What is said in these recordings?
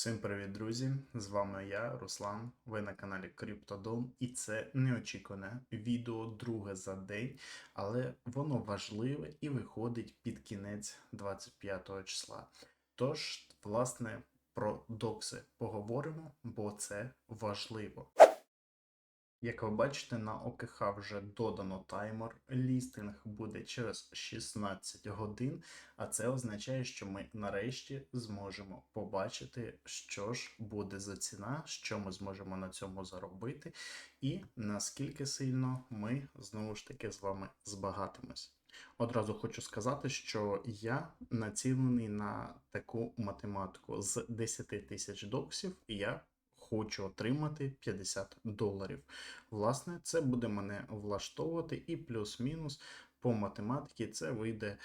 Всім привіт, друзі! З вами я, Руслан. Ви на каналі Криптодом, і це неочікуване відео друге за день, але воно важливе і виходить під кінець 25 числа. Тож, власне, про докси поговоримо, бо це важливо. Як ви бачите, на ОКХ вже додано таймер. Лістинг буде через 16 годин, а це означає, що ми нарешті зможемо побачити, що ж буде за ціна, що ми зможемо на цьому заробити, і наскільки сильно ми знову ж таки з вами збагатимось. Одразу хочу сказати, що я націлений на таку математику з 10 тисяч доксів, і я хочу отримати 50 доларів. Власне, це буде мене влаштовувати, і плюс-мінус по математиці це вийде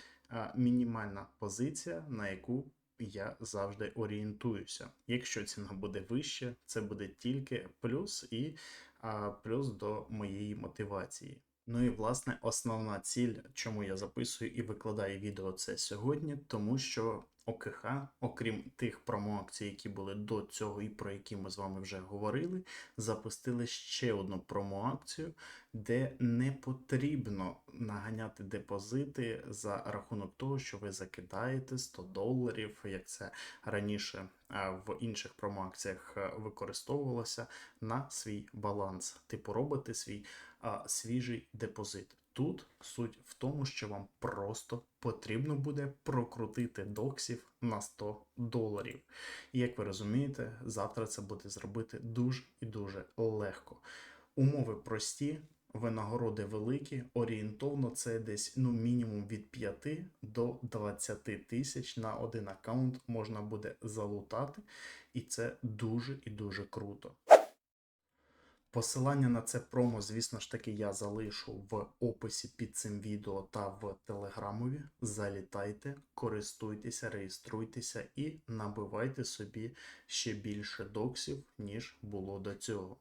мінімальна позиція, на яку я завжди орієнтуюся. Якщо ціна буде вища, це буде тільки плюс і а, плюс до моєї мотивації. Ну і власне основна ціль, чому я записую і викладаю відео це сьогодні, тому що ОКХ, окрім тих промоакцій, які були до цього і про які ми з вами вже говорили, запустили ще одну промоакцію, де не потрібно наганяти депозити за рахунок того, що ви закидаєте 100 доларів, як це раніше в інших промоакціях е, використовувалося на свій баланс. Типу робите свій а, свіжий депозит. Тут суть в тому, що вам просто потрібно буде прокрутити доксів на 100 доларів. І як ви розумієте, завтра це буде зробити дуже і дуже легко. Умови прості, винагороди великі, орієнтовно це десь ну, мінімум від 5 до 20 тисяч на один аккаунт можна буде залутати, і це дуже і дуже круто. Посилання на це промо, звісно ж таки, я залишу в описі під цим відео та в телеграмові. Залітайте, користуйтеся, реєструйтеся і набивайте собі ще більше доксів, ніж було до цього.